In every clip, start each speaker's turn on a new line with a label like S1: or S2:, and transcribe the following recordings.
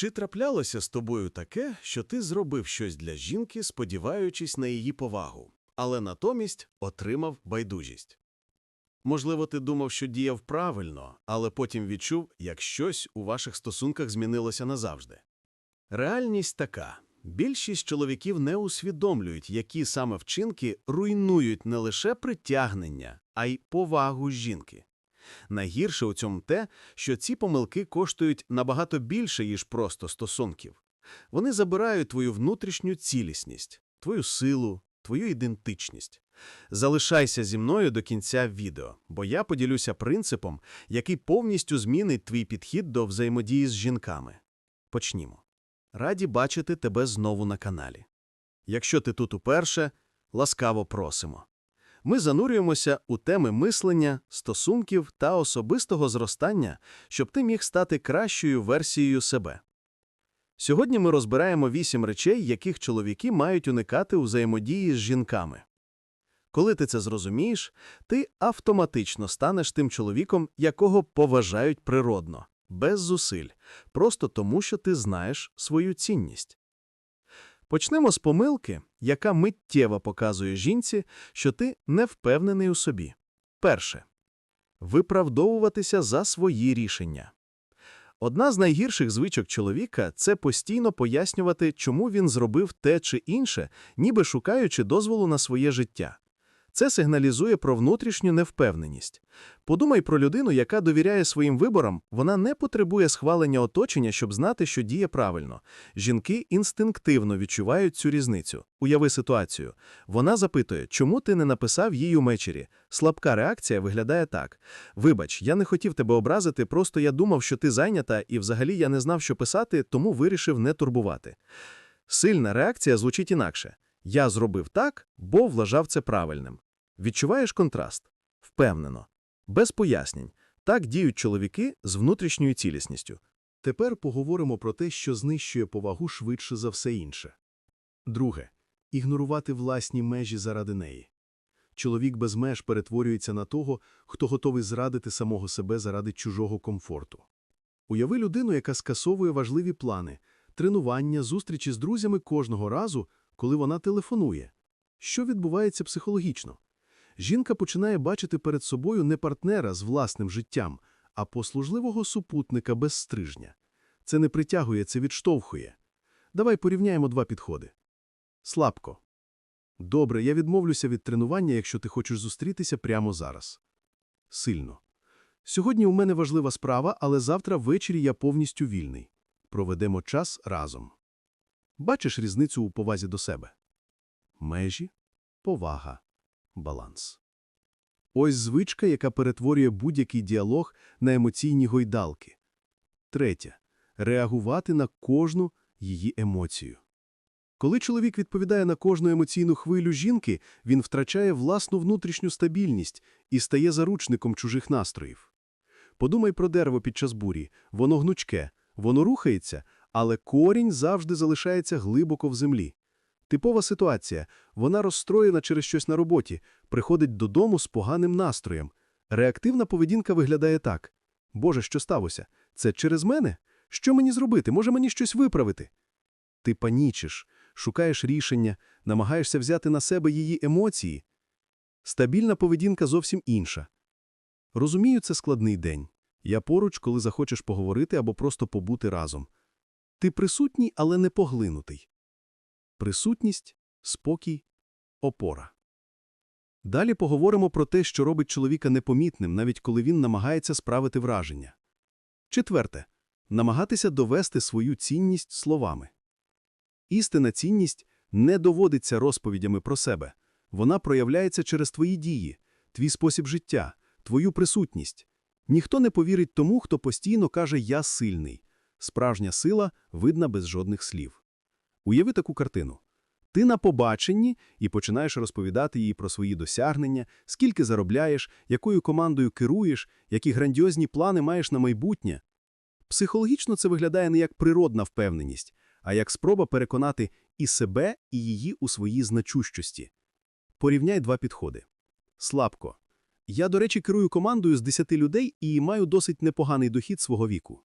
S1: Чи траплялося з тобою таке, що ти зробив щось для жінки, сподіваючись на її повагу, але натомість отримав байдужість? Можливо, ти думав, що діяв правильно, але потім відчув, як щось у ваших стосунках змінилося назавжди. Реальність така. Більшість чоловіків не усвідомлюють, які саме вчинки руйнують не лише притягнення, а й повагу жінки. Найгірше у цьому те, що ці помилки коштують набагато більше, ніж просто стосунків. Вони забирають твою внутрішню цілісність, твою силу, твою ідентичність. Залишайся зі мною до кінця відео, бо я поділюся принципом, який повністю змінить твій підхід до взаємодії з жінками. Почнімо. Раді бачити тебе знову на каналі. Якщо ти тут уперше, ласкаво просимо. Ми занурюємося у теми мислення, стосунків та особистого зростання, щоб ти міг стати кращою версією себе. Сьогодні ми розбираємо вісім речей, яких чоловіки мають уникати у взаємодії з жінками. Коли ти це зрозумієш, ти автоматично станеш тим чоловіком, якого поважають природно, без зусиль, просто тому, що ти знаєш свою цінність. Почнемо з помилки, яка миттєво показує жінці, що ти не впевнений у собі. Перше. Виправдовуватися за свої рішення. Одна з найгірших звичок чоловіка – це постійно пояснювати, чому він зробив те чи інше, ніби шукаючи дозволу на своє життя. Це сигналізує про внутрішню невпевненість. Подумай про людину, яка довіряє своїм виборам, вона не потребує схвалення оточення, щоб знати, що діє правильно. Жінки інстинктивно відчувають цю різницю. Уяви ситуацію. Вона запитує, чому ти не написав їй у мечері. Слабка реакція виглядає так. Вибач, я не хотів тебе образити, просто я думав, що ти зайнята, і взагалі я не знав, що писати, тому вирішив не турбувати. Сильна реакція звучить інакше. Я зробив так, бо вважав це правильним. Відчуваєш контраст? Впевнено. Без пояснень. Так діють чоловіки з внутрішньою цілісністю.
S2: Тепер поговоримо про те, що знищує повагу швидше за все інше. Друге. Ігнорувати власні межі заради неї. Чоловік без меж перетворюється на того, хто готовий зрадити самого себе заради чужого комфорту. Уяви людину, яка скасовує важливі плани, тренування, зустрічі з друзями кожного разу, коли вона телефонує. Що відбувається психологічно? Жінка починає бачити перед собою не партнера з власним життям, а послужливого супутника без стрижня. Це не притягує, це відштовхує. Давай порівняємо два підходи. Слабко. Добре, я відмовлюся від тренування, якщо ти хочеш зустрітися прямо зараз. Сильно. Сьогодні у мене важлива справа, але завтра ввечері я повністю вільний. Проведемо час разом. Бачиш різницю у повазі до себе? Межі, повага, баланс. Ось звичка, яка перетворює будь-який діалог на емоційні гойдалки. Третє. Реагувати на кожну її емоцію. Коли чоловік відповідає на кожну емоційну хвилю жінки, він втрачає власну внутрішню стабільність і стає заручником чужих настроїв. Подумай про дерево під час бурі. Воно гнучке, воно рухається, але корінь завжди залишається глибоко в землі. Типова ситуація. Вона розстроєна через щось на роботі, приходить додому з поганим настроєм. Реактивна поведінка виглядає так. Боже, що сталося? Це через мене? Що мені зробити? Може мені щось виправити? Ти панічиш, шукаєш рішення, намагаєшся взяти на себе її емоції. Стабільна поведінка зовсім інша. Розумію, це складний день. Я поруч, коли захочеш поговорити або просто побути разом. Ти присутній, але не поглинутий. Присутність, спокій, опора. Далі поговоримо про те, що робить чоловіка непомітним, навіть коли він намагається справити враження. Четверте. Намагатися довести свою цінність словами. Істинна цінність не доводиться розповідями про себе. Вона проявляється через твої дії, твій спосіб життя, твою присутність. Ніхто не повірить тому, хто постійно каже «я сильний». Справжня сила видна без жодних слів. Уяви таку картину. Ти на побаченні і починаєш розповідати їй про свої досягнення, скільки заробляєш, якою командою керуєш, які грандіозні плани маєш на майбутнє. Психологічно це виглядає не як природна впевненість, а як спроба переконати і себе, і її у своїй значущості. Порівняй два підходи. Слабко. Я, до речі, керую командою з 10 людей і маю досить непоганий дохід свого віку.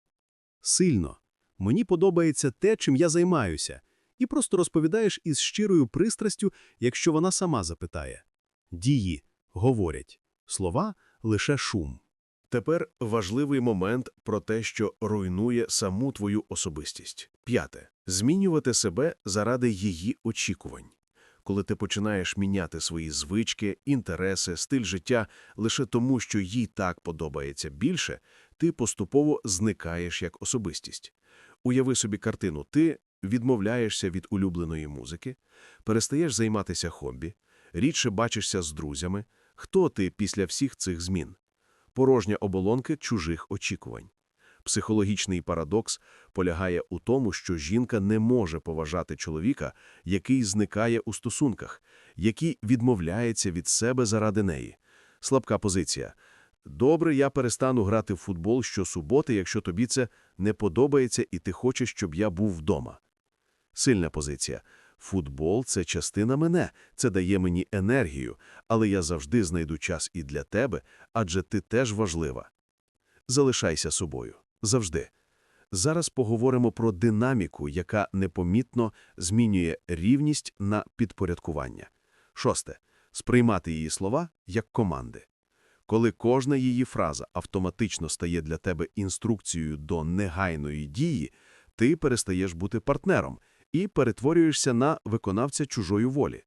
S2: Сильно. мені подобається те, чим я займаюся, і просто розповідаєш із щирою пристрастю, якщо вона сама запитає. Дії говорять, слова – лише шум.
S1: Тепер важливий момент про те, що руйнує саму твою особистість. П'яте. Змінювати себе заради її очікувань. Коли ти починаєш міняти свої звички, інтереси, стиль життя лише тому, що їй так подобається більше, ти поступово зникаєш як особистість. Уяви собі картину. Ти відмовляєшся від улюбленої музики, перестаєш займатися хобі, рідше бачишся з друзями. Хто ти після всіх цих змін? порожня оболонки чужих очікувань. Психологічний парадокс полягає у тому, що жінка не може поважати чоловіка, який зникає у стосунках, який відмовляється від себе заради неї. Слабка позиція. Добре, я перестану грати в футбол щосуботи, якщо тобі це не подобається і ти хочеш, щоб я був вдома. Сильна позиція. Футбол – це частина мене, це дає мені енергію, але я завжди знайду час і для тебе, адже ти теж важлива. Залишайся собою. Завжди. Зараз поговоримо про динаміку, яка непомітно змінює рівність на підпорядкування. Шосте. Сприймати її слова як команди. Коли кожна її фраза автоматично стає для тебе інструкцією до негайної дії, ти перестаєш бути партнером і перетворюєшся на виконавця чужої волі.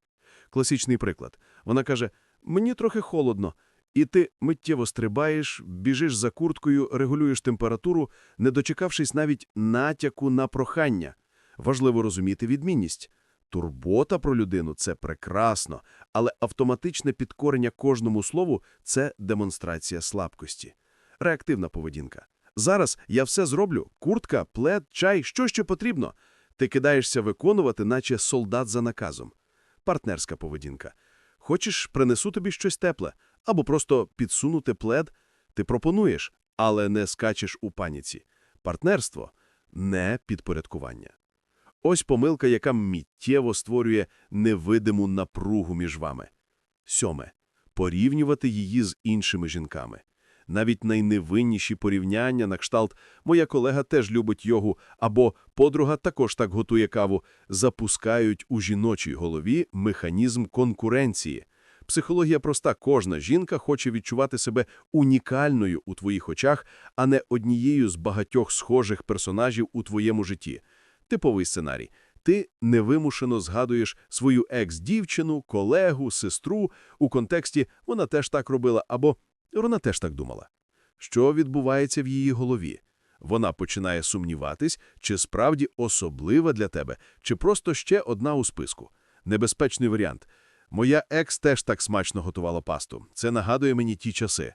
S1: Класичний приклад. Вона каже, мені трохи холодно, і ти миттєво стрибаєш, біжиш за курткою, регулюєш температуру, не дочекавшись навіть натяку на прохання. Важливо розуміти відмінність. Турбота про людину – це прекрасно, але автоматичне підкорення кожному слову – це демонстрація слабкості. Реактивна поведінка. Зараз я все зроблю – куртка, плед, чай, що ще потрібно. Ти кидаєшся виконувати, наче солдат за наказом. Партнерська поведінка. Хочеш, принесу тобі щось тепле, або просто підсунути плед. Ти пропонуєш, але не скачеш у паніці. Партнерство – не підпорядкування. Ось помилка, яка миттєво створює невидиму напругу між вами. Сьоме. Порівнювати її з іншими жінками. Навіть найневинніші порівняння на кшталт «моя колега теж любить йогу» або «подруга також так готує каву» запускають у жіночій голові механізм конкуренції. Психологія проста. Кожна жінка хоче відчувати себе унікальною у твоїх очах, а не однією з багатьох схожих персонажів у твоєму житті. Типовий сценарій. Ти невимушено згадуєш свою екс-дівчину, колегу, сестру у контексті «вона теж так робила» або вона теж так думала. Що відбувається в її голові? Вона починає сумніватись, чи справді особлива для тебе, чи просто ще одна у списку. Небезпечний варіант. Моя екс теж так смачно готувала пасту. Це нагадує мені ті часи.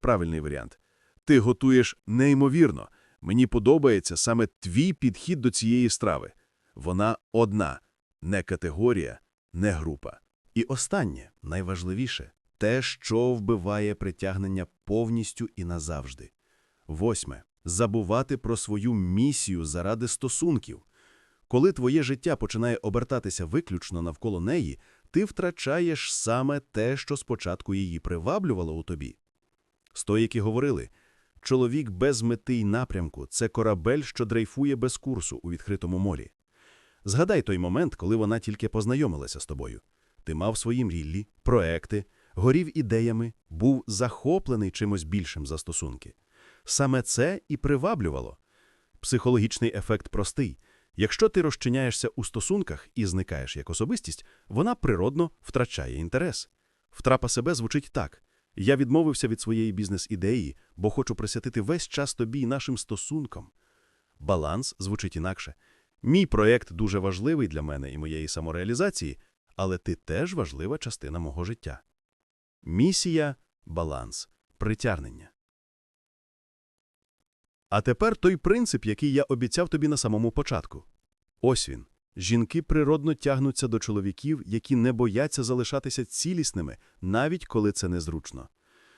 S1: Правильний варіант. Ти готуєш неймовірно. Мені подобається саме твій підхід до цієї страви. Вона одна, не категорія, не група. І останнє, найважливіше – те, що вбиває притягнення повністю і назавжди. Восьме. Забувати про свою місію заради стосунків. Коли твоє життя починає обертатися виключно навколо неї, ти втрачаєш саме те, що спочатку її приваблювало у тобі. Стоїки говорили, чоловік без мети й напрямку – це корабель, що дрейфує без курсу у відкритому морі. Згадай той момент, коли вона тільки познайомилася з тобою. Ти мав свої мріллі, проекти, горів ідеями, був захоплений чимось більшим за стосунки. Саме це і приваблювало. Психологічний ефект простий. Якщо ти розчиняєшся у стосунках і зникаєш як особистість, вона природно втрачає інтерес. Втрапа себе звучить так. Я відмовився від своєї бізнес-ідеї, бо хочу присвятити весь час тобі і нашим стосункам. Баланс звучить інакше. Мій проєкт дуже важливий для мене і моєї самореалізації, але ти теж важлива частина мого життя. Місія – баланс, притягнення. А тепер той принцип, який я обіцяв тобі на самому початку. Ось він. Жінки природно тягнуться до чоловіків, які не бояться залишатися цілісними, навіть коли це незручно.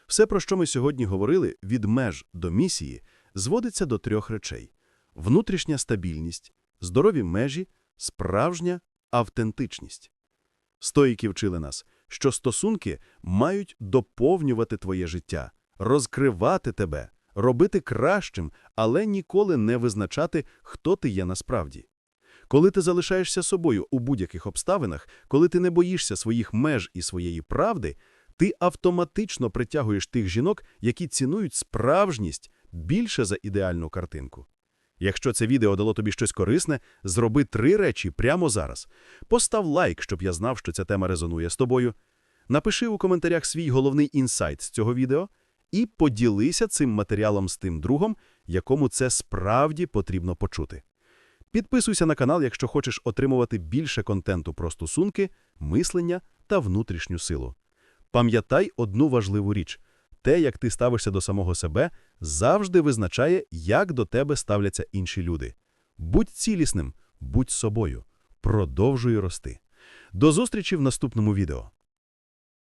S1: Все, про що ми сьогодні говорили, від меж до місії, зводиться до трьох речей – внутрішня стабільність, здорові межі, справжня автентичність. Стоїки вчили нас, що стосунки мають доповнювати твоє життя, розкривати тебе,
S2: робити кращим, але ніколи не визначати, хто ти є насправді. Коли ти залишаєшся собою у будь-яких обставинах, коли ти не боїшся своїх меж і своєї правди, ти автоматично притягуєш тих жінок, які цінують справжність більше за ідеальну картинку. Якщо це відео дало тобі щось корисне, зроби три речі прямо зараз. Постав лайк, щоб я знав, що ця тема резонує з тобою. Напиши у коментарях свій головний інсайт з цього відео і поділися цим матеріалом з тим другом, якому це справді потрібно почути. Підписуйся на канал, якщо хочеш отримувати більше контенту про стосунки, мислення та внутрішню силу. Пам'ятай одну важливу річ – те, як ти ставишся до самого себе, завжди визначає, як до тебе ставляться інші люди. Будь цілісним, будь собою, продовжуй рости. До зустрічі в наступному відео.